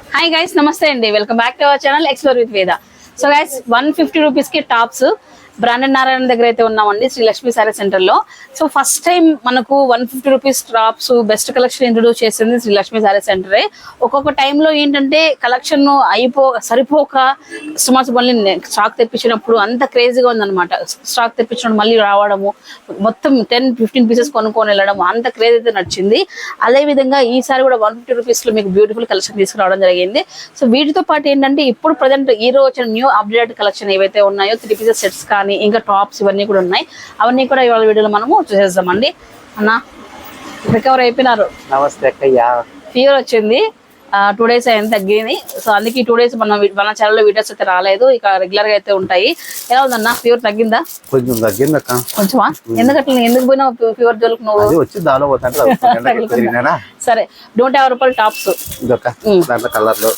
Hi guys నమస్తే అండి. Welcome back to our channel explore with Veda so guys one fifty రూపీస్కి tops branded Narayana దగ్గర అయితే ఉన్నామండి శ్రీ లక్ష్మీ సారీ సెంటర్లో. సో ఫస్ట్ టైం మనకు one fifty rupees tops best collection introduce చేసింది శ్రీ లక్ష్మీ సారీ సెంటరే ఒక్కొక్క టైంలో ఏంటంటే కలెక్షన్ అయిపో సరిపోక కస్టమర్స్ మళ్ళీ స్టాక్ తెప్పించినప్పుడు అంత క్రేజీగా ఉందన్నమాట. స్టాక్ తెప్పించినప్పుడు మళ్ళీ రావడము మొత్తం టెన్ ఫిఫ్టీన్ పీసెస్ కొనుక్కొని వెళ్ళడం అంత క్రేజ్ అయితే నచ్చింది అదే విధంగా ఈసారి కూడా వన్ ఫిఫ్టీ రూపీస్లో మీకు బ్యూటిఫుల్ కలెక్షన్ తీసుకురావడం జరిగింది. సో వీటితో పాటు ఏంటంటే ఇప్పుడు ప్రజెంట్ ఈ రోజు వచ్చిన న్యూ అప్డేట్ కలెక్షన్ ఏవైతే ఉన్నాయో త్రీ పీసెస్ సెట్స్ కానీ ఇంకా టాప్స్ ఇవన్నీ కూడా ఉన్నాయి. అవన్నీ కూడా ఇవాళ వీడియోలో మనము చూసేద్దామండి. అన్న రికవర్ అయిపోయినారు. నమస్తే అక్కయ్య. ఫీవర్ వచ్చింది. టూ డేస్ అయింది తగ్గింది. సో అందుకే టూ డేస్ మన మన ఛానల్లో వీడియోస్ అయితే రాలేదు. ఇక రెగ్యులర్గా అయితే ఉంటాయి. ఎలా ఉందన్న? ఫీవర్ తగ్గిందా? కొంచెం తగ్గింది అక్క కొంచెమా? ఎందుకంటే ఎందుకు పోయినావు ఫీవర్ జోలికి నువ్వు? అది వచ్చి దాలో సరే నూట యాభై రూపాయలు టాప్స్ దాంట్లో కలర్లు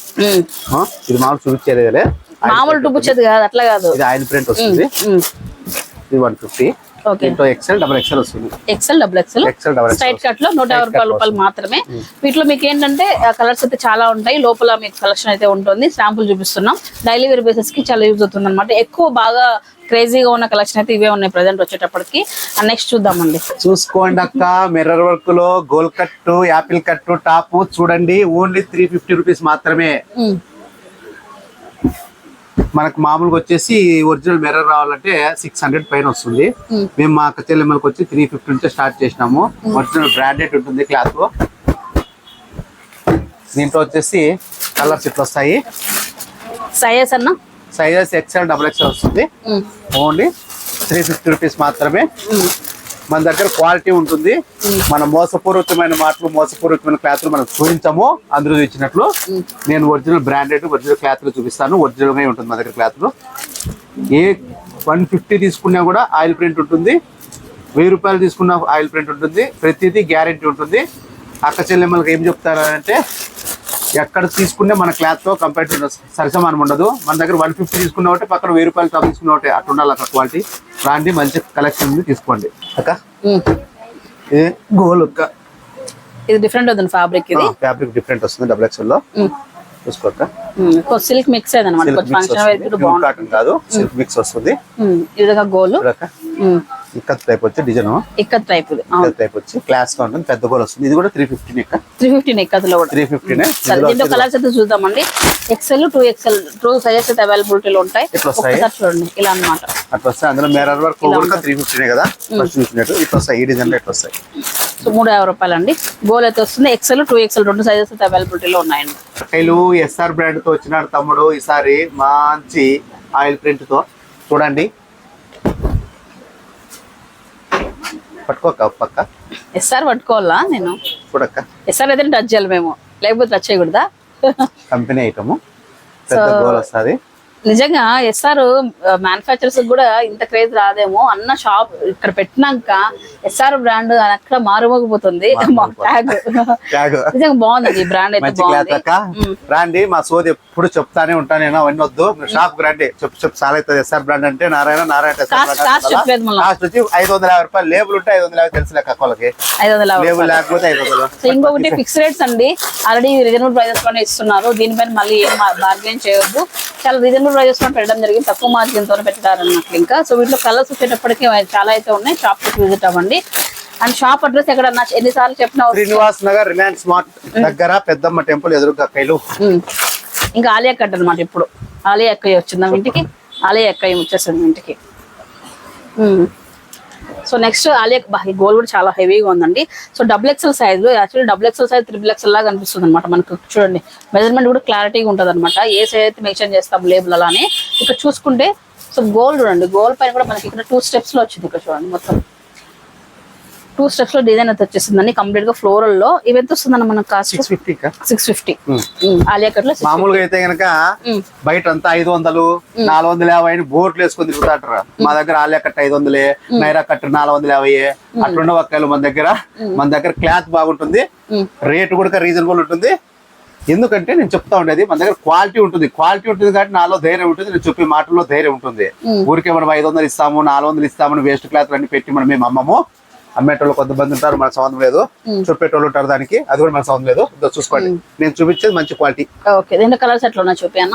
ఇది మామూలు చూపించేదేలే. మామూలు టుపుచ్చేది కాదు అట్లా కాదు. ఇది ఆయిల్ ప్రింట్ వస్తుంది. ఇది వన్ ఫిఫ్టీ ఓకే. దీంట్లో ఎక్సెల్ డబల్ ఎక్సెల్ వస్తుంది. XL double XL XL double straight కట్లో నూట యాభై రూపాయల రూపాయలు మాత్రమే. వీటిలో మీకు ఏంటంటే కలర్స్ అయితే చాలా ఉంటాయి. లోపల మీకు కలెక్షన్ అయితే ఉంటుంది. శాంపుల్ చూపిస్తున్నాం. డైలీ వేర్ బేసిస్కి చాలా యూజ్ అవుతుంది అనమాట ఎక్కువ బాగా క్రేజీగా ఉన్న కలెక్షన్ అయితే ఇవే ఉన్నాయి ప్రజెంట్ వచ్చేటప్పటికి. నెక్స్ట్ చూద్దామండి. చూసుకోండి అక్క. మిర్రర్ వర్క్లో గోల్ కట్ యాపిల్ కట్ టాప్ చూడండి. ఓన్లీ త్రీ ఫిఫ్టీ రూపీస్ మాత్రమే. మనకు మామూలుగా వచ్చేసి ఒరిజినల్ మిర్రర్ రావాలంటే సిక్స్ హండ్రెడ్ పైన వస్తుంది. Hmm. మేము మా అక్క చెల్లెమ్మలకు వచ్చి త్రీ ఫిఫ్టీ నుంచే స్టార్ట్ చేసినాము. ఒరిజినల్ బ్రాండెడ్ ఉంటుంది క్లాత్ దీంట్లో వచ్చేసి కలర్స్ ఇట్లా వస్తాయి. సైజెస్ అన్న? సైజెస్ ఎక్స్ఎల్ డబుల్ ఎక్స్ఎల్ వస్తుంది. ఓన్లీ త్రీ ఫిఫ్టీ రూపీస్ మాత్రమే. ఉమ్, మన దగ్గర క్వాలిటీ ఉంటుంది. మన మోసపూర్వకమైన మాటలు మోసపూర్వకమైన క్లాత్లు మనం చూపించాము. అందరూ ఇచ్చినట్లు. నేను ఒరిజినల్ బ్రాండెడ్ ఒరిజినల్ క్లాత్లు చూపిస్తాను. ఒరిజినల్గా ఉంటుంది మా దగ్గర క్లాత్లు ఏ వన్ ఫిఫ్టీ తీసుకున్నా కూడా ఆయిల్ ప్రింట్ ఉంటుంది. వెయ్యి రూపాయలు తీసుకున్న ఆయిల్ ప్రింట్ ఉంటుంది. ప్రతిదీ గ్యారెంటీ ఉంటుంది. అక్క చెల్లెమ్మలకి ఏం చెప్తారంటే ఎక్కడ తీసుకునే మన క్లాత్తో కంపేర్ టు సరిసమానం ఉండదు. మన దగ్గర వన్ ఫిఫ్టీ తీసుకున్న ఒకటి పక్కన వెయ్యి రూపాయలు టాప్ తీసుకున్న ఒకటి అట్లా ఉండాలి అక్కడ క్వాలిటీ రాండి మంచి కలెక్షన్ తీసుకోండి. అక్క. ఇది గోల్ అక్క? ఇది డిఫరెంట్ అవుతుంది ఫ్యాబ్రిక్ ఇది. ఫ్యాబ్రిక్ డిఫరెంట్ వస్తుంది డబుల్ ఎక్స్ఎల్లో. చూసుకోక సిల్క్ మిక్స్ అనమాట కొంచెం ఫంక్షన్ వేర్ కాటన్ కాదు సిల్క్ మిక్స్ వస్తుంది. విధంగా గోల్. ఇక్కత్ టైప్ వచ్చి design ikat type ikat type వచ్చి క్లాస్గా ఉంటుంది పెద్ద గోల్ వస్తుంది. ఇది కూడా త్రీ ఫిఫ్టీన్ ఇక్క త్రీ ఫిఫ్టీన్ ఇక్కత్లో కూడా. త్రీ ఫిఫ్టీనే దీంట్లో కలర్స్ అయితే చూద్దామండి. XL two XL two sizes అయితే అవైలబిలిటీలో ఉంటాయి? ఒకసారి చూడండి. ఇలా అన్నమాట. అట్లా వస్తాయి. అందులో మేరర్ వర్క్ కూడా త్రీ ఫిఫ్టీనే కదా? ఫస్ట్ చూసినట్టు ఇట్లా వస్తాయి. ఈ డిజైన్లో ఇట్లా వస్తాయి? సో మూడు యాభై రూపాయలు అండి గోల్ అయితే వస్తుంది. ఎక్సెల్ టూ ఎక్సెల్ రెండు సైజెస్ అయితే అవైలబిలిటీలో ఉన్నాయండి. ఎస్ఆర్ బ్రాండ్ తో వచ్చినాడు తమ్ముడు. ఈసారి మంచి ఆయిల్ ప్రింట్తో చూడండి. పట్టుకోక పక్క. ఎస్ఆర్ పట్టుకోవాలా నేను? చూడక్క. ఎస్ఆర్ అయితే టచ్ చేయాలి మేము. లేకపోతే టచ్ చేయకూడదా? Company item. పెద్ద గోల్ వస్తుంది. నిజంగా ఎస్ఆర్ మ్యానుఫ్యాక్చరర్స్ కూడా ఇంత క్రేజ్ రాదేమో అన్న షాప్ ఇక్కడ పెట్టినాక ఎస్ఆర్ బ్రాండ్ అక్కడ మారుమోగిపోతుంది. నిజంగా బాగుంది ఈ బ్రాండ్ అయితే బాగుంది. రాండి మా సోది ఎప్పుడు చెప్తానే ఉంటాను నేను అవన్నీ వద్దు. షాప్ రండి చెప్పు చెప్పు చాలా అవుతుంది ఎస్ఆర్ బ్రాండ్ అంటే నారాయణ నారాయణ కాస్ట్ వచ్చి ఐదు వందల యాభై రూపాయలు. లేబుల్ ఉంటే ఐదు వందల యాభై తెలుసు లెక్క వాళ్ళకి ఐదు వందల లేబుల్ లేకపోతే ఐదు వందలు. ఇంకొకటి ఫిక్స్ రేట్స్ అండి. ఆల్రెడీ రీజనబుల్ ప్రైజెస్లోనే ఇస్తున్నారు. దీనిపైన మళ్ళీ ఏం బార్గెన్ చేయొద్దు. చాలా రీజనబుల్ ప్రైజెస్లో పెట్టడం జరిగింది. తక్కువ మార్జిన్ తోనే పెట్టారన్నట్లు ఇంకా. సో వీటిలో కలర్స్ వచ్చేటప్పటికి చాలా అయితే ఉన్నాయి. షాప్ విజిట్ అవ్వండి. అండ్ షాప్ అడ్రస్ ఎక్కడ ఎన్నిసార్లు చెప్పినా. శ్రీనివాస్ నగర్ రిలయన్స్ స్మార్ట్ దగ్గర పెద్దమ్మ టెంపుల్ ఎదురుగా కైలు. ఇంకా ఆలియా కట్ అనమాట ఇప్పుడు. ఆలియా ఎక్కయ్య వచ్చిందా ఇంటికి. ఆలియా ఎక్కయ్య వచ్చేసింది ఇంటికి. సో నెక్స్ట్ ఆలియా ఈ గోల్ కూడా చాలా హెవీగా ఉందండి. So double XL size actually double XL size triple XL లాగా అనిపిస్తుంది అనమాట మనకు. చూడండి మెజర్మెంట్ కూడా క్లారిటీగా ఉంటుంది అనమాట ఏ సైజ్ అయితే మెన్షన్ చేస్తాం లేబుల్ అలానే. ఇక్కడ చూసుకుంటే సో గోల్ చూడండి గోల్ పైన కూడా మనకి ఇక్కడ టూ స్టెప్స్లో వచ్చింది ఇక్కడ చూడండి మొత్తం. టూ స్టెప్స్లో డిజైన్ అయితే వచ్చేసిందండి. కంప్లీట్గా ఫ్లోరల్లో. ఇవి ఎంత వస్తుందన్న మనకు cost six fifty six fifty Alia కట్లో మామూలుగా అయితే గనక ఉమ్. బయట అంతా ఐదు వందలు నాలుగు వందల యాభై అని బోర్డులు వేసుకొని తిరుగుతాంటారు మా దగ్గర ఆలియా కట్ట ఐదు వందలే నైరా కట్ట నాలుగు వందల యాభై అట్లుండే ఒక్కలు మన దగ్గర మన దగ్గర క్లాత్ బాగుంటుంది. రేట్ కూడా రీజనబుల్ ఉంటుంది. ఎందుకంటే నేను చెప్తా ఉండేది మన దగ్గర క్వాలిటీ ఉంటుంది. క్వాలిటీ ఉంటుంది కాబట్టి నాలో ధైర్యం ఉంటుంది. నేను చెప్పే మాటల్లో ధైర్యం ఉంటుంది. ఊరికే మనం ఐదు వందలు ఇస్తాము నాలుగు వందలు ఇస్తామని వేస్ట్ క్లాత్ అన్ని పెట్టి మనం మేము అమ్మము? అమ్మేటోళ్ళు కొంతమంది ఉంటారు మనకు సంబంధం లేదు. చూపేటోళ్ళు ఉంటారు దానికి. అది కూడా మనకు సంబంధం లేదు. చూసుకోండి. నేను చూపించేది మంచి క్వాలిటీ. ఓకే దీంట్లో కలర్స్ ఎట్లా ఉన్నా చూపి అన్న.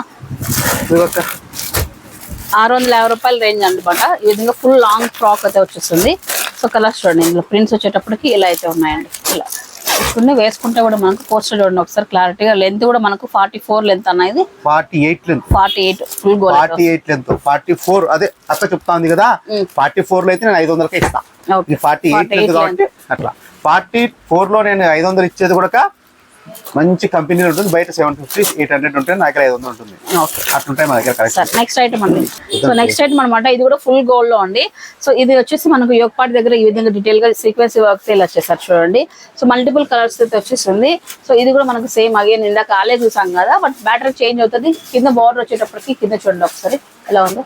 ఆరు వందల యాభై రూపాయల రేంజ్ అనమాట ఈ విధంగా ఫుల్ లాంగ్ ఫ్రాక్ అయితే వచ్చేస్తుంది. సో కలర్స్ చూడండి. ఇందులో ప్రింట్స్ వచ్చేటప్పటికి ఇలా అయితే ఉన్నాయండి. ఇలా. చూడండి వేసుకుంటే కూడా మనకు పోస్టర్ చూడండి ఒకసారి క్లారిటీగా లెంత్ కూడా మనకు ఫార్టీ ఫోర్ లెంత్ అన్నది forty eight length. Forty eight full goal forty eight length. Forty four అదే అత్త చెప్తా ఉంది కదా ఫార్టీ ఫోర్లో అయితే నేను ఐదు వందలకే ఇస్తా. ఓకే. ఇది ఫార్టీ ఎయిట్ 48 లెంత్ కాబట్టి అట్లా. ఫార్టీ ఫోర్లో నేను ఐదు వందలు ఇచ్చేది కూడా మంచి కంపెనీ ఉంటుంది బయట సెవెన్ ఫిఫ్టీ ఎయిట్ హండ్రెడ్ ఉంటుంది నా దగ్గర ఐదు వందలు ఉంటుంది. అట్లుంటాయి మా దగ్గర కరెక్ట్ నెక్స్ట్ ఐటమ్ అండి. సో నెక్స్ట్ ఐటమ్ అనమాట ఇది కూడా ఫుల్ గోల్డ్లో అండి. సో ఇది వచ్చేసి మనకు యోగపాటి దగ్గర ఈ విధంగా డీటెయిల్గా సీక్వెన్స్ వర్క్ ఇలా వచ్చేసారు చూడండి. సో మల్టిపుల్ కలర్స్ అయితే వచ్చేస్తుంది సో ఇది కూడా మనకు సేమ్ అగేన్ ఇందాక ఆలే చూసాం కదా బట్ బ్యాటర్ చేంజ్ అవుతుంది. కింద బార్డర్ వచ్చేటప్పటికి కింద చూడండి ఒకసారి ఎలా ఉందో.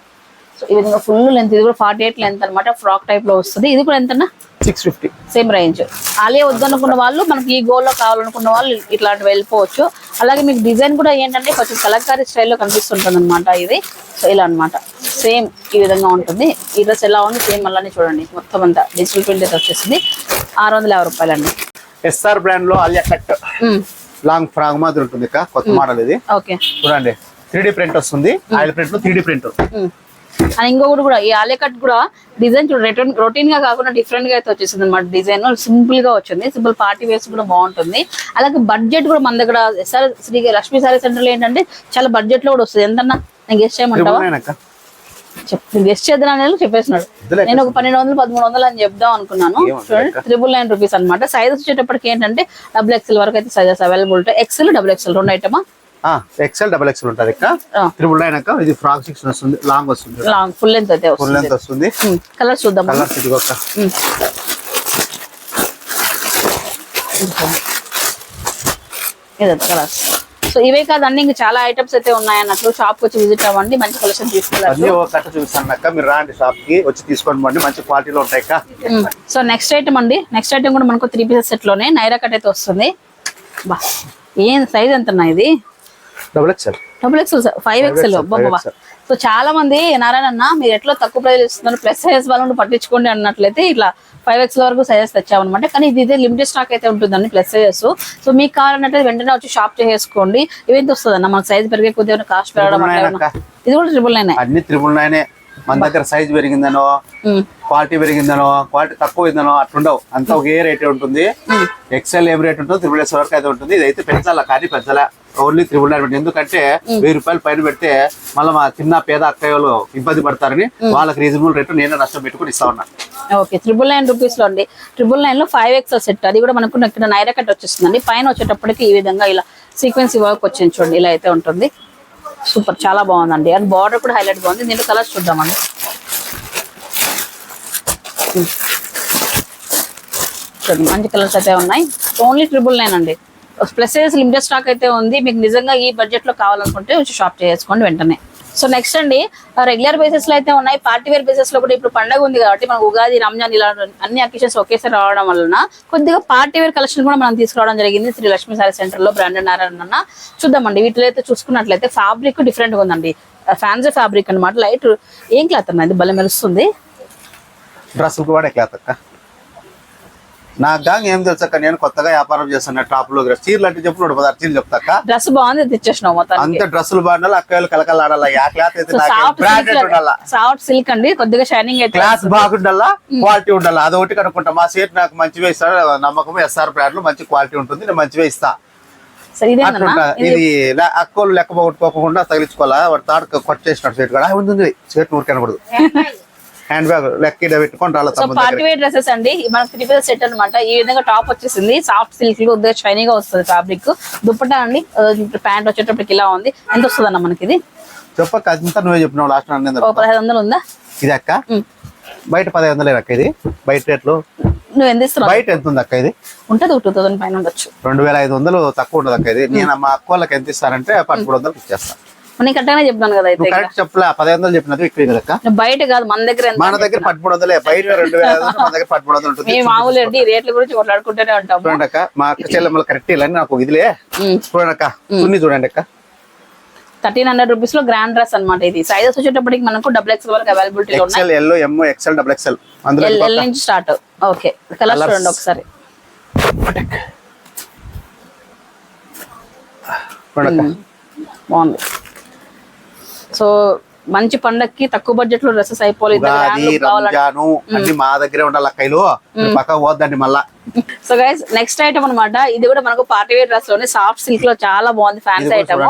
సో ఈ విధంగా ఫుల్ లెంత్ ఇది కూడా ఫార్టీ ఎయిట్ లెంత్ అనమాట ఫ్రాక్ టైప్లో వస్తుంది. ఇది కూడా ఎంతన్నా? Six fifty. Same range Alia వద్దనుకున్న వాళ్ళు మనకి ఈ గోల్లో కావాలనుకున్న వాళ్ళు ఇట్లాంటి వెళ్ళిపోవచ్చు. అలాగే మీకు డిజైన్ కూడా ఏంటంటే కొంచెం కలంకారీ స్టైల్లో కనిపిస్తుంటుంది అనమాట ఇది. సో ఇలా అన్నమాట. సేమ్ ఈ విధంగా ఉంటుంది. ఈ డ్రెస్ ఎలా ఉంది? సేమ్ అలానే చూడండి. మొత్తం అంతా డిజిటల్ ప్రింట్ అయితే వచ్చేసింది. ఆరు వందల యాభై రూపాయలు అండి. ఎస్ఆర్ బ్రాండ్లో అలియా కట్ లాంగ్ ఫ్రాక్ మాదిరి ఉంటుంది కొత్త మోడల్ ఇది. ఓకే చూడండి. త్రీ ప్రింట్ వస్తుంది. ఆయిల్ ప్రింట్లో త్రీ ప్రింట్ అండ్ ఇంకొకటి కూడా ఈ ఆలియా కూడా డిజైన్ చూడండి రొటీన్గా కాకుండా డిఫరెంట్గా అయితే వచ్చేసింది అనమాట డిజైన్. సింపుల్గా వచ్చింది. సింపుల్ పార్టీ వేస్ కూడా బాగుంటుంది. అలాగే బడ్జెట్ కూడా మన దగ్గర ఎస్ఆర్ శ్రీ లక్ష్మీ సారీ సెంటర్లో ఏంటంటే చాలా బడ్జెట్లో కూడా వస్తుంది. ఎంతన్నా నేను గెస్ట్ చేయమంటావా? గెస్ట్ చేద్దాం చెప్పేసినాడు. నేను ఒక పన్నెండు వందలు పదమూడు వందలు అని చెప్దాం అనుకున్నాను. చూడండి త్రిబుల్ నైన్ రూపీస్ అనమాట సైజ్ వచ్చేటప్పటికి ఏంటంటే డబుల్ ఎక్స్ఎల్ వరకు అయితే సైజెస్ అవైలబుల్ ఉంటాయి. ఎక్స్ఎల్ డబుల్ ఎక్స్ఎల్ రెండు ఐటమా ఎక్సెల్ డబల్ ఎక్సెల్ ఉంటుంది ఇక ఆ. త్రిబుల్ నైన్ అక్క ఇది ఫ్రాక్ సిక్స్ వస్తుంది లాంగ్ వస్తుంది. లాంగ్ ఫుల్ లెంత్ అయితే ఫుల్ లెంత్ వస్తుంది. కలర్ చూద్దాం. కలర్స్ ఇది ఒక ఇదంతా కలర్స్ సో ఇవే కాదు అన్ని ఇంకా చాలా ఐటమ్స్ అయితే ఉన్నాయి అన్నట్లు షాప్ వచ్చి విజిట్ అవ్వండి మంచి కలెక్షన్ ఒక కట్ట చూపిస్తాను అక్క. మీరు రాండి షాప్కి వచ్చి తీసుకోండి మంచి క్వాలిటీలో ఉంటాయి అక్క. సో నెక్స్ట్ ఐటమ్ అండి. నెక్స్ట్ ఐటమ్ కూడా మనకు త్రీ పీసెస్ సెట్లోనే నైరా కట్ అయితే వస్తుంది. బా ఏం సైజ్ ఎంత ఇది? Double double XL five XL XL, బాబా 5XL. సో చాలా మంది నారాయణ అన్న మీరు ఎట్లా తక్కువ ప్రైస్ ఇస్తున్నారు? ప్లస్ సైజ్ వాళ్ళని పట్టించుకోండి అన్నట్లయితే ఇట్లా ఫైవ్ ఎక్స్ వరకు సైజెస్ తెచ్చామన్నమాట. కానీ ఇది ఇదే లిమిటెడ్ స్టాక్ అయితే ఉంటుందండి ప్లస్ సైజెస్ సో మీకు కావాలంటే వెంటనే వచ్చి షాప్ చేసేసుకోండి. ఇవేంత వస్తుంది అన్న మనకు సైజ్ పెరిగే కొద్దిగా కాస్ట్ పెరగడం? ఇది కూడా ట్రిపుల్ నైన్ అన్ని త్రిబుల్ నైనే మన దగ్గర సైజ్ పెరిగిందనో క్వాలిటీ పెరిగిందనో క్వాలిటీ తక్కువ అయిందనో అట్లుండవు. అంతా ఒకే రేటే ఉంటుంది. ఎక్సెల్ ఏం రేట్ ఉంటుందో త్రిబుల్ ఎక్స్ వరకు అయితే ఉంటుంది. ఇది అయితే పెంచాలా కానీ పెంచాలా ఓన్లీ త్రిబుల్ నైన్ ఎందుకంటే వెయ్యి రూపాయలు పైన పెడితే మళ్ళీ మా చిన్న పేద అక్కయ్య వాళ్ళు ఇబ్బంది పడతారని వాళ్ళకి రీజనబుల్ రేటు నేనే నష్టం పెట్టుకుని ఇస్తా ఉన్నా. ఓకే ట్రిపుల్ నైన్ రూపీస్లో అండి. ట్రిపుల్ నైన్లో ఫైవ్ ఎక్స్ సెట్ అది కూడా మనకు ఇక్కడ నైరా కట్ వచ్చేస్తుందండి. పైన వచ్చేటప్పటికి ఈ విధంగా ఇలా సీక్వెన్సీ వర్క్ వచ్చింది చూడండి. ఇలా అయితే ఉంటుంది. సూపర్ చాలా బాగుందండి. అండ్ బార్డర్ కూడా హైలైట్ బాగుంది దీంట్లో కలర్స్ చూద్దామండి. చూడండి మంచి కలర్స్ అయితే ఉన్నాయి. ఓన్లీ ట్రిపుల్ నైన్ అండి. ప్లస్ లిమిటెడ్ స్టాక్ అయితే ఉంది. మీకు నిజంగా ఈ బడ్జెట్లో కావాలనుకుంటే వచ్చి షాప్ చేసుకోండి వెంటనే. సో నెక్స్ట్ అండి రెగ్యులర్ బేసిస్లో అయితే ఉన్నాయి. పార్టీ వేర్ బేసిస్లో కూడా ఇప్పుడు పండగ ఉంది కాబట్టి మనం ఉగాది రంజాన్ ఇలా అన్ని అకేషన్స్ ఒకేసారి రావడం వలన కొద్దిగా పార్టీ వేర్ కలెక్షన్ కూడా మనం తీసుకురావడం జరిగింది శ్రీ లక్ష్మీ సారీ సెంటర్లో బ్రాండెడ్ నారాయణ అన్న. చూద్దామండి వీటిలో అయితే చూసుకున్నట్లయితే ఫ్యాబ్రిక్ డిఫరెంట్గా ఉందండి ఫ్యాన్సీ ఫ్యాబ్రిక్ అన్నమాట. లైట్ ఏం క్లాత్ అన్నది భలే మెరుస్తుంది. డ్రెస్ కూడా క్లాత్ అక్క. నాకు గాంగ్ ఏం తెలుసు అక్క? నేను కొత్తగా వ్యాపారం చేస్తున్నా టాప్లో చీరలు అంటే చెప్పు నూట పదహారు చీరలు చెప్తాక డ్రెస్ బాగుంది తెచ్చేసినావు అంత డ్రెస్సులు బాగుండాలి అక్కలు కలకలాడాలా? ఆ క్లాత్ అయితే నాకు సాఫ్ట్ బ్రాండెడ్ ఉండాలా? సాఫ్ట్ సిల్క్ అండి కొద్దిగా షైనింగ్ అయితే క్లాత్ బాగుండాలా? క్వాలిటీ ఉండాలా? అదొకటి కనుక్కుంటా. మా సేట్ నాకు మంచిగా ఇస్తాడు నమ్మకం ఎస్ఆర్ బ్రాండ్లో మంచి క్వాలిటీ ఉంటుంది నేను మంచిగా ఇస్తా ఇది లే- అక్కోళ్ళు లెక్క పోగొట్టుకోకుండా తగిలించుకోవాలా? వాడు తాడు కొట్ చేసినాడు సేట్ కూడా. ఉంది ఉంది. సేట్ ఊరికి కనబడదు హ్యాండ్ బ్యాగ్ లెక్క ఈడ పెట్టుకొని రాళ్ళ పార్టీ వేర్ డ్రెస్సెస్ అండి. మనకి త్రీ పీసెస్ సెట్ అన్నమాట. ఈ విధంగా టాప్ వచ్చేసింది. సాఫ్ట్ సిల్క్ కొద్దిగా షైనీ గా వస్తుంది ఫ్యాబ్రిక్ దుప్పటా అండి. ప్యాంట్ వచ్చేటప్పటికి ఇలా ఉంది. ఎంత వస్తుంది అన్న మనకి ఇది చెప్పక్క అంతా నువ్వే చెప్పినావు. లాస్ట్ పదహైదు వందలు ఉందా? ఇది అక్క. బయట పదిహేను వందలే అక్క ఇది. బయట రేట్లు. నువ్వు ఎంత ఇస్తున్నావు? బయట ఎంత ఉంది అక్క ఇది? ఉంటుంది టూ థౌసండ్ పైన ఉండొచ్చు. రెండు వేల ఐదు వందలు తక్కువ ఉండదు అక్క ఇది. నేను మా అక్క వాళ్ళకి ఎంత ఇస్తానంటే పదమూడు వందలు ఇచ్చేస్తా. నేను కరెక్ట్గానే చెప్తాను కదా అయితే కరెక్ట్ చెప్పలే పదిహేను వందలు చెప్పినది అక్క నువ్వు బయట కాదు మన దగ్గర ఎంత మన దగ్గర పదమూడు వందలే బయట రెండు వేల మన దగ్గర పదమూడు వందలు ఉంటుంది. మేము మామూలు అండి రేట్ల గురించి కొట్లాడుకుంటూనే ఉంటాము. చూడండి అక్క మా అక్క చెల్లెమ్మలు కరెక్ట్ ఇలా నాకు ఇదిలే. చూడండి అక్క చున్ని చూడండి అక్క. థర్టీన్ హండ్రెడ్ రూపీస్లో గ్రాండ్ డ్రెస్ అన్నమాట ఇది. సైజెస్ వచ్చేటప్పటికి మనకు డబుల్ ఎక్స్ వరకు అవైలబిలిటీలో ఉన్నాయి. XL L M XL double XL అందులో ఎల్ నుంచి స్టార్ట్ ఓకే కలర్స్. చూడండి ఒకసారి. బాగుంది. సో మంచి పండక్కి తక్కువ బడ్జెట్లో డ్రెస్సెస్ అయిపోలేదు అన్ని మా దగ్గరే ఉండాలి పక్క పోద్దండి మళ్ళా. సో గైస్ నెక్స్ట్ ఐటమ్ అన్నమాట. ఇది కూడా మనకు పార్టీ వేర్ డ్రెస్లోనే సాఫ్ట్ సిల్క్లో చాలా బాగుంది ఫ్యాన్సీ ఐటమ్.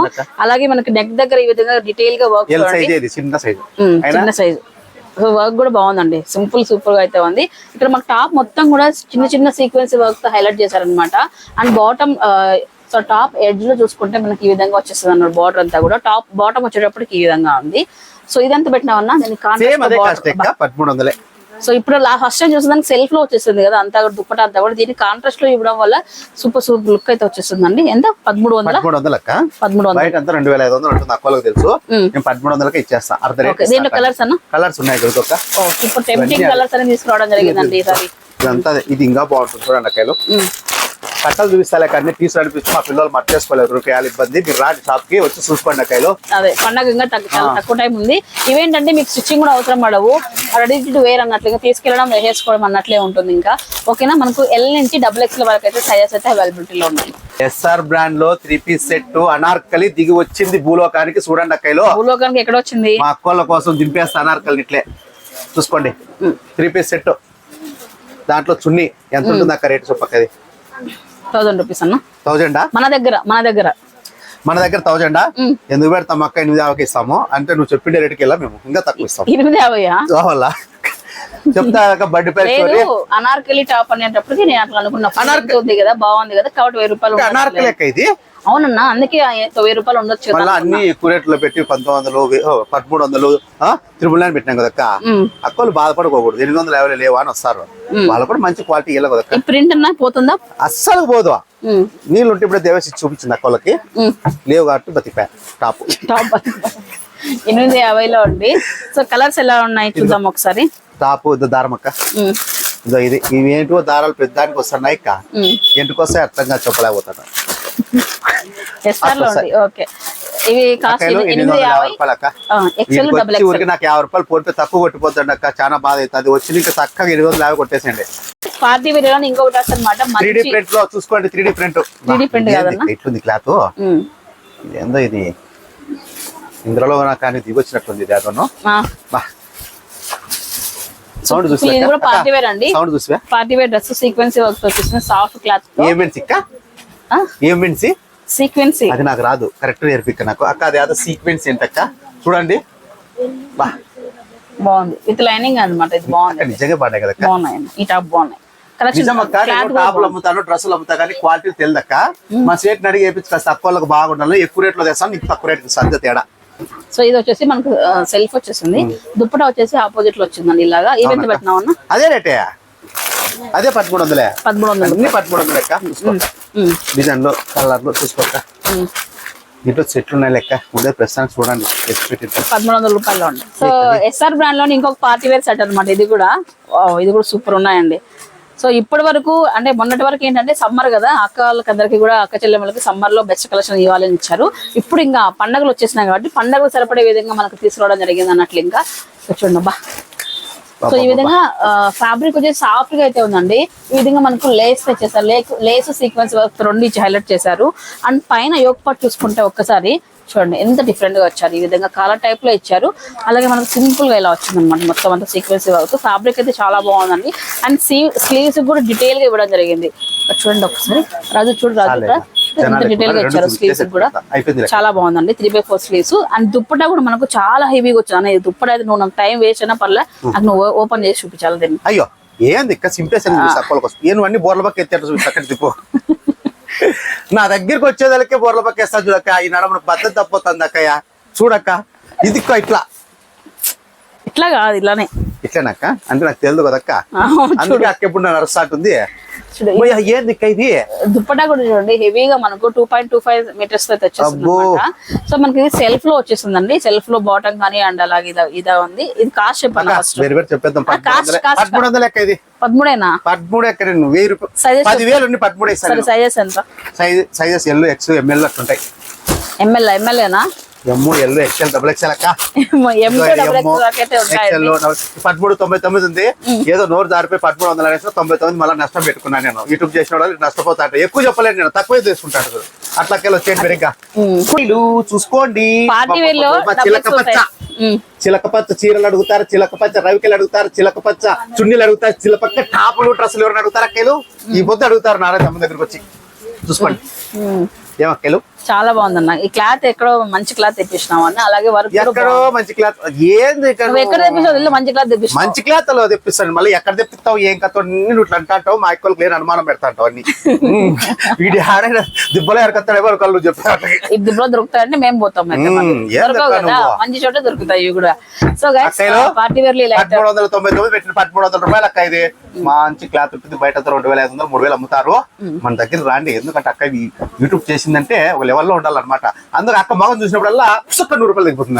అలాగే మనకి నెక్ దగ్గర ఈ విధంగా డీటెయిల్గా వర్క్ చిన్న సైజ్ చిన్న సైజు సో వర్క్ కూడా బాగుందండి. సింపుల్ సూపర్గా అయితే ఉంది. ఇక్కడ మనకు టాప్ మొత్తం కూడా చిన్న చిన్న సీక్వెన్స్ వర్క్తో హైలైట్ చేశారనమాట అండ్ బాటమ్ సో టాప్ ఎడ్జ్లో చూసుకుంటే మనకి ఈ విధంగా వచ్చేస్తుంది అన్నమాట బార్డర్ అంతా కూడా టాప్ బాటమ్ వచ్చేటప్పటికి ఈ విధంగా ఉంది. సో ఇదంతా పెట్టినామన్నా వందలే. సో ఇప్పుడు ఫస్ట్ టైం చూసేదానికి సెల్ఫ్లో వచ్చేస్తుంది కదా అంతా కూడా దుప్పట అంతా కూడా. దీన్ని కాంట్రాస్ట్లో ఇవ్వడం వల్ల సూపర్ సూపర్ లుక్ అయితే వచ్చేస్తుందండి. ఎంత? పదమూడు వందల? పదమూడు వందలు. వందలు రెండు వేల ఐదు వందలు ఉంటుంది. అక్కలకు తెలుసు. నేను పదమూడు వందలకి ఇచ్చేస్తా. అర్ధ ఓకే దీంట్లో కలర్స్ అన్న? కలర్స్ ఉన్నాయి సూపర్ టెంప్టింగ్ కలర్స్ అనేది తీసుకురావడం జరిగిందండి ఈసారి. ఇదంతా అదే. ఇది ఇంకా బాగుంటుంది చూడండి అక్కలు. కట్టలు చూపిస్తాలే కానీ పీస్ అనిపిస్తే మా పిల్లలు మర్చేసుకోలేరు రూపాయలు ఇబ్బంది. మీరు రాండి షాప్కి వచ్చి చూసుకోండి అక్కలు అదే పండగ ఇంకా తక్కువ టైం ఉంది. ఇవేంటంటే మీకు స్టిచ్చింగ్ కూడా అవసరం పడవు. రెడీ టు వేర్ అన్నట్లుగా తీసుకెళ్ళడం వేసేసుకోవడం అన్నట్లే ఉంటుంది ఇంకా. ఓకేనా? మనకు ఎల్ నుంచి డబుల్ ఎక్స్ వరకు అయితే సైజెస్ అయితే అవైలబిలిటీలో ఉన్నాయి. ఎస్ఆర్ బ్రాండ్లో త్రీ పీస్ సెట్ అనార్కలి దిగి వచ్చింది భూలోకానికి చూడండి అక్కలు భూలోకానికి ఎక్కడ వచ్చింది? మా అక్కోళ్ళ కోసం దింపేస్తా అనార్కలి ఇట్లే. చూసుకోండి. త్రీ పీస్ సెట్ దాంట్లో చున్ని. ఎంత ఉంటుంది అక్క రేటు చెప్పక్కది థౌసండ్ రూపీస్ అన్న. థౌజండా? మన దగ్గర మన దగ్గర. మన దగ్గర థౌజండా? ఎందుకు పెడతాం అక్క? ఎనిమిది యాభైకి ఇస్తాము. అంటే నువ్వు చెప్పిండే రేటుకి వెళ్ళా మేము. ఇంకా తక్కువ ఇస్తాం. ఎనిమిది కావాలా చెప్తా బడ్డీ అనార్కలి టాప్ అనేటప్పటికి నేను అట్లా అనుకున్నా. అనార్కలి- ఉంది కదా బాగుంది కదా కాబట్టి వెయ్యి రూపాయలు. అనార్కలి ఇది. అవునన్నా అందుకే వెయ్యి రూపాయలు ఉండొచ్చు కదా. మళ్ళీ అన్ని ఎక్కువ రేట్లో పెట్టి పంతొమ్మిది వందలు పదమూడు వందలు త్రిబుల్ నైన్ పెట్టినాం కదక్క ఉమ్. అక్కలు బాధపడకూడదు. ఎనిమిది వందల యాభై లేవా అని వస్తారు. వాళ్ళు కూడా మంచి క్వాలిటీ ఇవ్వాలి కదక్క ఈ ప్రింట్ అన్నా పోతుందా? అస్సలు పోదు నీళ్ళు ఉంటే ఇప్పుడు దేవసి చూపించింది అక్కలకి. లేవు కాబట్టి బతికా టాప్ టాప్ ఎనిమిది యాభైలో ఉంది సో కలర్స్ ఎలా ఉన్నాయి చూద్దాం ఒకసారి. టాప్ ఇది దారం అక్క. ఇదో ఏంటో దారాలు పెద్దానికి వస్తున్నాయి అక్క. ఎందుకు వస్తాయి అర్థంగా చెప్పలేకపోతాను ఎస్ఆర్లో ఉంది ఓకే ఇవి కాస్ట్ అక్కలు ఎనిమిది ఎనిమిది వందల యాభై యాభై. రూపాయలు అక్క ఎక్సెల్ వీటికి డబుల్ వచ్చి ఊరికి ఎక్సెల్ నాకు యాభై రూపాయలు పోతే తక్కువ కొట్టిపోతుంది అక్క చాలా బాధ అవుతుంది. అది వచ్చి ఇంకా చక్కగా ఎనిమిది వందల యాభై కొట్టేసండి పార్టీ ఇంకొకటి అనమాట త్రీ డి ప్రింట్లో చూసుకోండి. Three D print. 3D print కాదన్నా? ఎట్లుంది క్లాత్? ఏందో ఇది? ఇందులో నాకు కానీ దిగొచ్చినట్టుంది ఇది బా సౌండ్ చూసి పార్టీ వేర్ అండి. సౌండ్ పార్టీ వేర్ డ్రెస్ సీక్వెన్సీ సాఫ్ట్ క్లాత్ ఏం మిన్సి అక్క ఏం మిన్సి సీక్వెన్సీ. అది నాకు రాదు. కరెక్ట్ నేర్పిక్క నాకు. అక్క అది అదో సీక్వెన్స్ ఏంటక్క చూడండి. బా. బాగుంది. విత్ లైనింగ్ అన్నమాట. ఇది బాగుంది. నిజంగా పడ్డాయి కదక్క? బాగున్నాయి ఈ టాప్ బాగున్నాయి. టాపులు అమ్ముతాను డ్రెస్సులు అమ్ముతా కానీ క్వాలిటీ తెలియదక్క. మా స్టేట్ అడిగి వేపించి కాస్త తక్కువ వాళ్ళకి బాగుండాలి. ఎక్కువ రేట్లో తెస్తాను నీకు తక్కువ రేట్ సర్ద తేడా. సో ఇది వచ్చేసి మనకు సెల్ఫ్ వచ్చేసింది. దుప్పట వచ్చేసి ఆపోజిట్లో వచ్చిందండి ఇలాగా. ఈవెంట్ పెట్టినాం అన్న? అదే రేటే? అదే పదమూడు వందలే? పదమూడు వందలు. పదమూడు వందలు డిజైన్లు కలర్లు చూసుకోక. ఉమ్. దీంట్లో సెట్లు ఉన్నాయి లెక్క. ఉండే ప్రస్తుతానికి చూడండి. పదమూడు వందల రూపాయలు ఉంది సో ఎస్ఆర్ బ్రాండ్లోని ఇంకొక పార్టీ వేర్ సెట్ అన్నమాట. ఇది కూడా ఇది కూడా సూపర్ ఉన్నాయండి. సో ఇప్పటి వరకు అంటే మొన్నటి వరకు ఏంటంటే సమ్మర్ కదా అక్క వాళ్ళకి అందరికి కూడా అక్క చెల్లెమ్మలకి సమ్మర్లో బెస్ట్ కలెక్షన్ ఇవ్వాలని ఇచ్చారు. ఇప్పుడు ఇంకా పండగలు వచ్చేసినాయి కాబట్టి పండగలు సరిపడే విధంగా మనకు తీసుకురావడం జరిగింది అన్నట్లు ఇంకా. చూడండి అబ్బా. సో ఈ విధంగా ఫ్యాబ్రిక్ వచ్చేసి సాఫ్ట్గా అయితే ఉందండి. ఈ విధంగా మనకు లేస్ తెచ్చేసారు. లేస్ సీక్వెన్స్ వర్క్ రెండు ఇచ్చి హైలైట్ చేశారు. అండ్ పైన యోగ్ పాట్ చూసుకుంటే ఒక్కసారి చూడండి ఎంత డిఫరెంట్గా వచ్చారు. ఈ విధంగా కాలర్ టైప్లో ఇచ్చారు. అలాగే మనకు సింపుల్గా ఇలా వచ్చింది అనమాట మొత్తం అంతా సీక్వెన్స్ వర్క్ ఫ్యాబ్రిక్ అయితే చాలా బాగుందండి. అండ్ స్లీవ్స్ కూడా డీటెయిల్గా ఇవ్వడం జరిగింది. చూడండి ఒకసారి రాజు చూడు రాజు డీటెయిల్గా రెండు ఇచ్చారు స్లీవ్స్ కూడా. అయిపోయింది లెక్క. చాలా బాగుందండి. Three by four sleeves and dupatta కూడా మనకు చాలా హెవీగా వచ్చింది. అన్న దుప్పట అయితే నువ్వు నాకు టైం వేస్ట్ అయినా పర్లే. నాకు నువ్వు ఓపెన్ చేసి చూపించాలి దీన్ని. అయ్యో ఏంది తక్కువ కోసం. ఏను అన్ని బోర్ల పక్క ఎత్తాడు చూసి అక్కడ తిప్పు నా దగ్గరికి వచ్చేదానికే బోర్ల పక్క వేస్తా చూడక్క ఈ నడమ పద్ధతి తప్పుతుంది అక్కయ్య. చూడక్క ఇది ఇట్లా. ఇట్లా కాదు ఇలానే ఇట్లేనక్క? అంటే నాకు తెలియదు కదక్క? అందుకే అక్క ఎప్పుడు ఏంది ఇక్క ఇది? దుప్పటా కూడా చూడండి హెవీగా మనకు two point two five metres అయితే వచ్చేస్తుంది సో మనకి సెల్ఫ్లో వచ్చేస్తుందండి. సెల్ఫ్లో బాటమ్ కానీ అండ్ అలాగే ఇదా ఇదా ఉంది. ఇది కాస్ట్ చెప్పాను ఫస్ట్ వేరు వేరు చెప్పేద్దాం. పదమూడు వందలు ఇది. పదమూడేనా? పదమూడు ఎక్కడ వెయ్యి రూపాయలు పదివేలు ఉండి పదమూడు సైజెస్ ఎంత? Size sizes L X M L అట్లుంటాయి ML ఎంఎల్ఏనా M L XL double XL అక్క. పదమూడు తొంభై తొమ్మిది ఉంది. ఏదో నోరు దారిపోయి పదమూడు వందల అనేసి తొంభై తొమ్మిది మళ్ళీ నష్టం పెట్టుకున్నాను నేను. యూట్యూబ్ చేసిన వాళ్ళు నష్టపోతా అంటే ఎక్కువ చెప్పలేను నేను. తక్కువే తీసుకుంటాను అట్లకెళ్ళి వచ్చేయండి వీళ్ళు చూసుకోండి. పార్టీ వేర్లో మా డబుల్ చిలక ఎక్స్ పచ్చ. ఉంటాయి ఉమ్. చిలక పచ్చ చీరలు అడుగుతారు చిలక పచ్చ రవికలు అడుగుతారు చిలక పచ్చ చున్నీలు అడుగుతారు చిలపక్క టాపులు డ్రెస్సులు ఎవరైనా అడుగుతారు అక్కలు? ఈ పొద్దు అడుగుతారు నారాయణ దగ్గరికి వచ్చి. చూసుకోండి. ఏమక్కలు? చాలా బాగుందన్న. ఈ క్లాత్ ఎక్కడో మంచి క్లాత్ తెప్పించినాం అన్న. అలాగే వర్క్ ఎక్కడో మంచి క్లాత్. ఏంది ఎక్కడ తెప్పించావు మంచి క్లాత్ తెప్పించావు మంచి క్లాత్లో తెప్పిస్తాను. మళ్ళీ ఎక్కడ తెప్పిస్తావు ఏం కథ? నువ్వు ఇట్లా అంటావు మా అక్కలకు లేని అనుమానం పెడతాంటావు అన్ని. వీడి ఆడైనా దిబ్బలో ఎరకత్తాడు ఎవరు కళ్ళు చెప్తాడు ఇది దిబ్బలో దొరుకుతాయంటే మేము పోతాం? మంచి చోట దొరుకుతాయి కూడా. సో పార్టీ వేర్లు పదమూడు వందల తొంభై తొమ్మిది పెట్టిన పదమూడు వందల రూపాయలు అక్క ఇది. మంచి క్లాత్ ఉంటుంది బయట రెండు వేల ఐదు వందలు మూడు వేలు అమ్ముతారు. మన దగ్గర రాండి. ఎందుకంటే అక్క ఈ యూట్యూబ్ చేసిందంటే ఒక లెవెల్లో ఉండాలన్నమాట. అందుకు అక్క మగం చూసినప్పుడల్లా సుక్క నూరు రూపాయలు తగ్గిపోతుంది?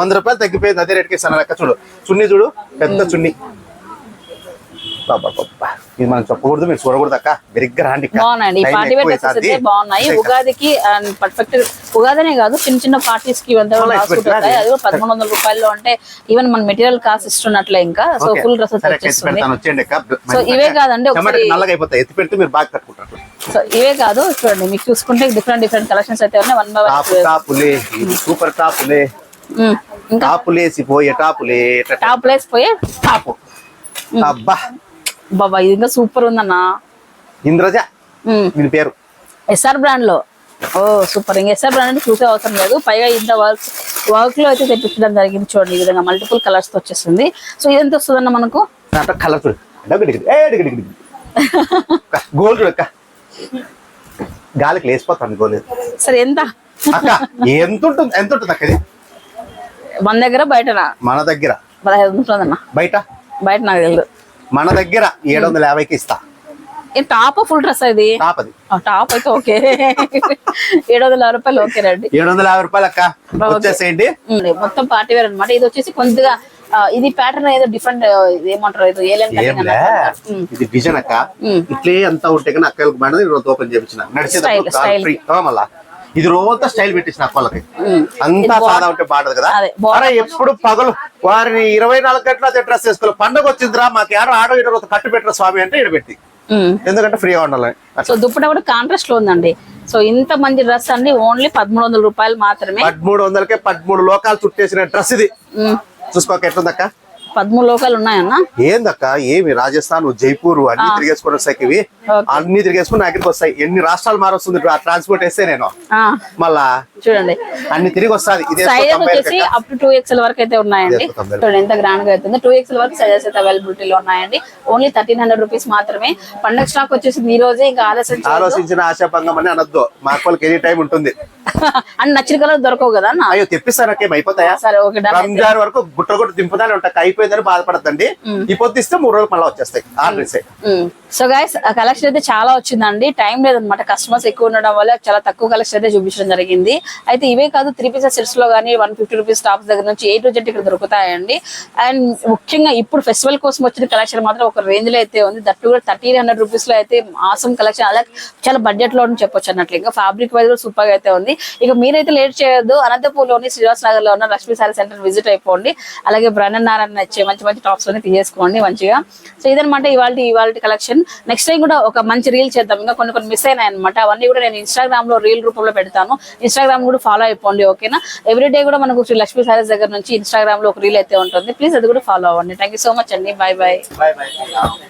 వంద రూపాయలు తగ్గిపోయింది. అదే రేట్కి ఇస్తాను అక్క చూడు. చున్నీ చూడు పెద్ద చున్నీ. బాబా ఇది మనం చెప్పకూడదు మీరు చూడకూడదు అక్క. బెరిగ్గా రాండి పార్టీ వేర్ డ్రెస్సెస్ బాగున్నాయి. అక్క. ఉగాదికి పర్ఫెక్ట్ ఉగాదనే కాదు చిన్న చిన్న పార్టీస్కి ఇవంతా చాలా రాసుకుంటూ expect ఉంటాయి అది. అది కూడా పదమూడు వందల రూపాయల్లో అంటే ఈవెన్ మన మెటీరియల్ కాస్ట్ ఇస్తున్నట్లే ఇంకా. సో. ఫుల్ డ్రెస్సెస్ వచ్చేస్తుంది. సో ఇవే కాదండి, ఒకసారి- నల్లగా అయిపోతాయి. ఎత్తి పెడితే మీరు బాగా కట్టుకుంటారు. సో ఇవే కాదు చూడండి మీకు చూసుకుంటే డిఫరెంట్ డిఫరెంట్ కలెక్షన్స్ అయితే ఉన్నాయి. వన్ బై టాపులే సూపర్ టాపులే టాపులేసి పోయే టాపులే ఎట్ట టాప్ ప్లేస్ పోయే టాపు. అబ్బా. బాబా ఇది ఇంకా సూపర్ ఉందన్న. ఇంద్రజ పేరు. ఎస్ఆర్ బ్రాండ్లో. ఓ సూపర్. ఇంకా ఎస్ఆర్ బ్రాండ్ అంటే చూసే అవసరం లేదు. పైగా ఇంత వర్క్ వర్క్లో అయితే తెప్పించడం జరిగింది చూడండి. ఈ విధంగా మల్టిపుల్ కలర్స్తో వచ్చేస్తుంది సో ఇదెంత వస్తుందన్న మనకు? అంటే కలర్ చూడు డగ్గు ఏ డిగ్గి డిగ్గి గోల్ చూడక్క గాలికి లేసిపోతాను గోల్. సరే ఎంత? అక్క ఎంత ఉంటుంది ఎంత ఉంటుంది అక్క ఇది? మన దగ్గర బయటనా? మన దగ్గర. పదహైదు ఉంటుందన్న. బయట? బయట నాకు తెలియదు మన దగ్గర ఏడు వందల యాభైకి ఇస్తా. టాప్ ఫుల్ డ్రెస్ ఇది? టాప్ అది. ఆ, టాప్ అయితే ఓకే. ఏడు వందల యాభై రూపాయలు ఓకే రండి. ఏడు వందల యాభై రూపాయలు అక్క. వచ్చేసేయండి. మొత్తం పార్టీ వేర్ అనమాట ఇది వచ్చేసి కొద్దిగా ఇది ప్యాటర్న్ ఏదో డిఫరెంట్ ఏమంటారు ఏదో ఇది డిజైన్ అక్క. ఇట్లే అంతా ఉంటే కానీ అక్కలకు బండి రోజు ఓపెన్ చేపించిన. నడిచేటప్పుడు మళ్ళా. ఇది రోజంతా స్టైల్ పెట్టించిన అక్కలకి అంతా సాదా ఉంటే బాగుంటది కదా. అరే ఎప్పుడు పగలు వారిని ఇరవై నాలుగు గంటలు అదే డ్రెస్ వేసుకోవాలి. పండగ వచ్చిందిరా మాకు ఏడో ఆడో ఇరవై కట్టు పెట్టరా స్వామి అంటే పెట్టి. ఎందుకంటే ఫ్రీగా ఉండాలి. సో దుప్పట కూడా కాంట్రాస్ట్లో ఉందండి. సో ఇంత మంచి డ్రెస్ అండి ఓన్లీ పదమూడు వందల రూపాయలు మాత్రమే. పదమూడు వందలకే పదమూడు లోకాలు చుట్టేసిన డ్రెస్ ఇది. చూసుకోక ఎట్లుందక్క? పదమూడు లోకాలు ఉన్నాయన్న ఏందక్క? ఏమి? రాజస్థాన్ జైపూర్ అన్ని తిరిగేసుకొని ఇవి. Okay. అన్ని తిరిగేసుకుని నా దగ్గరికి వస్తాయి. ఎన్ని రాష్ట్రాలు మారొస్తుంది ట్రాన్స్పోర్ట్ వేస్తే నేను. మళ్ళా చూడండి. అన్ని తిరిగి వస్తాది. సైజెస్ వచ్చేసి. అప్ టు టూ ఎక్స్ఎల్ వరకు అయితే ఉన్నాయండి. చూడండి ఎంత గ్రాండ్గా అవుతుంది. టూ ఎక్స్ఎల్ వరకు సైజెస్ అయితే అవైలబిలిటీలో ఉన్నాయండి. ఓన్లీ థర్టీన్ హండ్రెడ్ రూపీస్ మాత్రమే. పండగ స్టాక్ వచ్చేసింది ఈ రోజే ఇంకా చేయొద్దు. ఆలోచించిన ఆశాభంగం అని అనొద్దు. మా ఎనీ టైం ఉంటుంది. నచ్చిన కలర్ దొరకవు కదా తెప్పిస్తానకేం అయిపోతాయా? సరే ఓకే రంజాన్ వరకు గుట్ట గుట్ట దింపుదాని ఉంటాయి. అయిపోయిందని బాధపడద్దండి. ఈ పొద్దు ఇస్తే మూడు రోజులు మళ్ళీ వచ్చేస్తాయి. ఆర్డర్ సో గైస్ కలెక్షన్ అయితే చాలా వచ్చిందండి. టైం లేదనమాట కస్టమర్స్ ఎక్కువ ఉండడం వల్ల చాలా తక్కువ కలెక్షన్ అయితే చూపించడం జరిగింది. అయితే ఇవే కాదు త్రీ పీసెస్ సెట్స్లో కానీ వన్ ఫిఫ్టీ రూపీస్ టాప్స్ దగ్గర నుంచి ఏ టు ఇక్కడ దొరుకుతాయండి. అండ్ ముఖ్యంగా ఇప్పుడు ఫెస్టివల్ కోసం వచ్చిన కలెక్షన్ మాత్రం ఒక రేంజ్లో అయితే ఉంది. దట్టు కూడా థర్టీన్ హండ్రెడ్ రూపీస్లో అయితే మాసం కలెక్షన్ అలా చాలా బడ్జెట్లో చెప్పొచ్చు అన్నట్లు. ఇంకా ఫ్యాబ్రిక్ వైజ్ కూడా సూపర్గా అయితే ఉంది. ఇక మీరైతే లేట్ చేయొద్దు. అనంతపూర్లోని శ్రీనివాస్ నగర్లో ఉన్న లక్ష్మీ సారీ సెంటర్ విజిట్ అయిపోండి. అలాగే బ్రాండ్ నారాయణ వచ్చే మంచి మంచి టాప్స్ అన్ని తీసేసుకోండి మంచిగా. సో ఇదనమాట ఇవాళ ఇవాళ కలెక్షన్ నెక్స్ట్ టైం కూడా ఒక మంచి రీల్ చేద్దాం. ఇంకా కొన్ని కొన్ని మిస్ అయినాయి అనమాట అవన్నీ కూడా నేను ఇన్స్టాగ్రామ్లో రీల్ రూపంలో పెడతాను. ఇన్స్టాగ్రామ్ కూడా ఫాలో అయిపోండి ఓకేనా ఎవ్రీడే కూడా మనకు శ్రీ లక్ష్మీ సారీస్ దగ్గర నుంచి ఇన్స్టాగ్రామ్లో ఒక రీల్ అయితే ఉంటుంది. ప్లీజ్ అది కూడా ఫాలో అవ్వండి. థ్యాంక్ సో మచ్ అండి. Bye bye